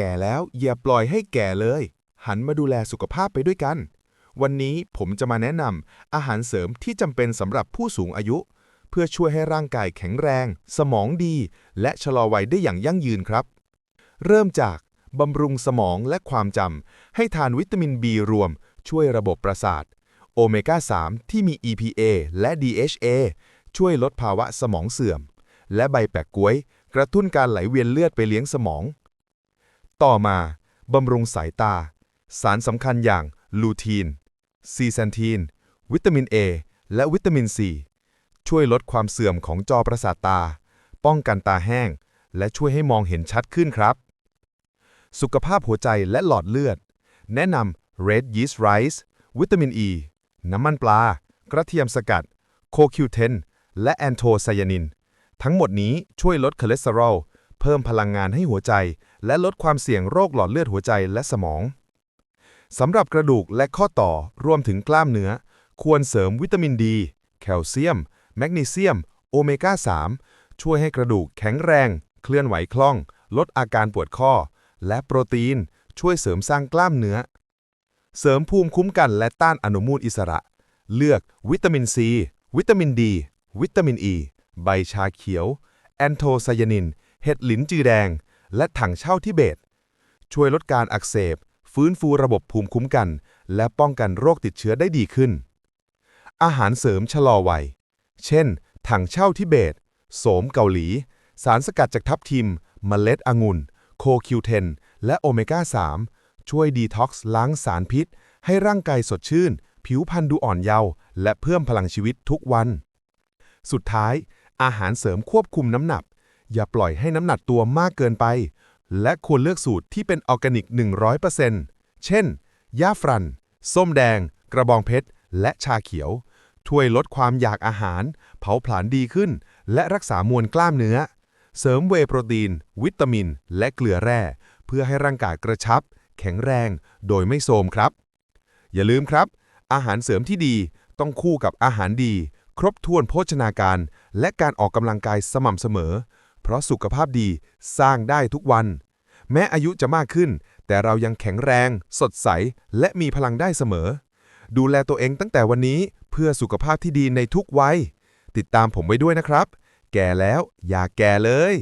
แก่แล้วอย่าปล่อยให้แก่เลย หันมาดูแลสุขภาพไปด้วยกัน วันนี้ผมจะมาแนะนำอาหารเสริมที่จำเป็นสำหรับผู้สูงอายุ เพื่อช่วยให้ร่างกายแข็งแรง สมองดี และชะลอวัยได้อย่างยั่งยืนครับ เริ่มจากบำรุงสมองและความจำให้ทานวิตามิน B รวม ช่วยระบบประสาท โอเมก้า 3 ที่มี EPA และ DHA ช่วยลดภาวะสมองเสื่อม และใบแปะก๊วย กระตุ้นการไหลเวียนเลือดไปเลี้ยงสมอง ต่อมาบำรุงสายตา สารสำคัญอย่างลูทีน ซีแซนทีน วิตามิน A และวิตามิน C ช่วยลดความเสื่อมของจอประสาทตา ป้องกันตาแห้ง และช่วยให้มองเห็นชัดขึ้นครับ สุขภาพหัวใจและหลอดเลือด แนะนำ Red Yeast Rice วิตามิน E น้ำมันปลา กระเทียมสกัด โคคิวเทน และแอนโทไซยานิน ทั้งหมดนี้ช่วยลดคอเลสเตอรอล เพิ่มพลังงานให้หัวใจ และลดความเสี่ยงโรคหลอดเลือดหัวใจและสมองสำหรับกระดูกและข้อต่อรวมถึงกล้ามเนื้อ ควรเสริมวิตามินดี แคลเซียม แมกนีเซียม โอเมก้า 3 ช่วยให้กระดูกแข็งแรง เคลื่อนไหวคล่อง ลดอาการปวดข้อ และโปรตีน ช่วยเสริมสร้างกล้ามเนื้อ เสริมภูมิคุ้มกันและต้านอนุมูลอิสระ เลือกวิตามินซี วิตามินดี วิตามินอ e, ีใบชาเขียว แอนโทไซยานิน เห็ดหลินจือแดง และถังเช่าทิเบต ช่วยลดการอักเสบ ฟื้นฟูระบบภูมิคุ้มกัน และป้องกันโรคติดเชื้อได้ดีขึ้น อาหารเสริมชะลอวัย เช่น ถังเช่าทิเบต โสมเกาหลี สารสกัดจากทับทิม เมล็ดองุ่น โคคิวเทน และโอเมก้า 3 ช่วยดีท็อกซ์ล้างสารพิษ ให้ร่างกายสดชื่น ผิวพรรณดูอ่อนเยาว์ และเพิ่มพลังชีวิตทุกวัน สุดท้าย อาหารเสริมควบคุมน้ำหนัก อย่าปล่อยให้น้ำหนักตัวมากเกินไป และควรเลือกสูตรที่เป็นออร์แกนิก 100%เช่นย่าฟรันส้มแดง กระบองเพชร และชาเขียว ช่วยลดความอยากอาหาร เผาผลาญดีขึ้น และรักษามวลกล้ามเนื้อ เสริมเวโปรตีน วิตามิน และเกลือแร่ เพื่อให้ร่างกายกระชับ แข็งแรง โดยไม่โทมครับ อย่าลืมครับ อาหารเสริมที่ดีต้องคู่กับอาหารดี ครบถ้วนโภชนาการ และการออกกำลังกายสม่ำเสมอ เพราะสุขภาพดีสร้างได้ทุกวัน แม้อายุจะมากขึ้น แต่เรายังแข็งแรง สดใส และมีพลังได้เสมอ ดูแลตัวเองตั้งแต่วันนี้เพื่อสุขภาพที่ดีในทุกวัย ติดตามผมไว้ด้วยนะครับ แก่แล้วอย่าแก่เลย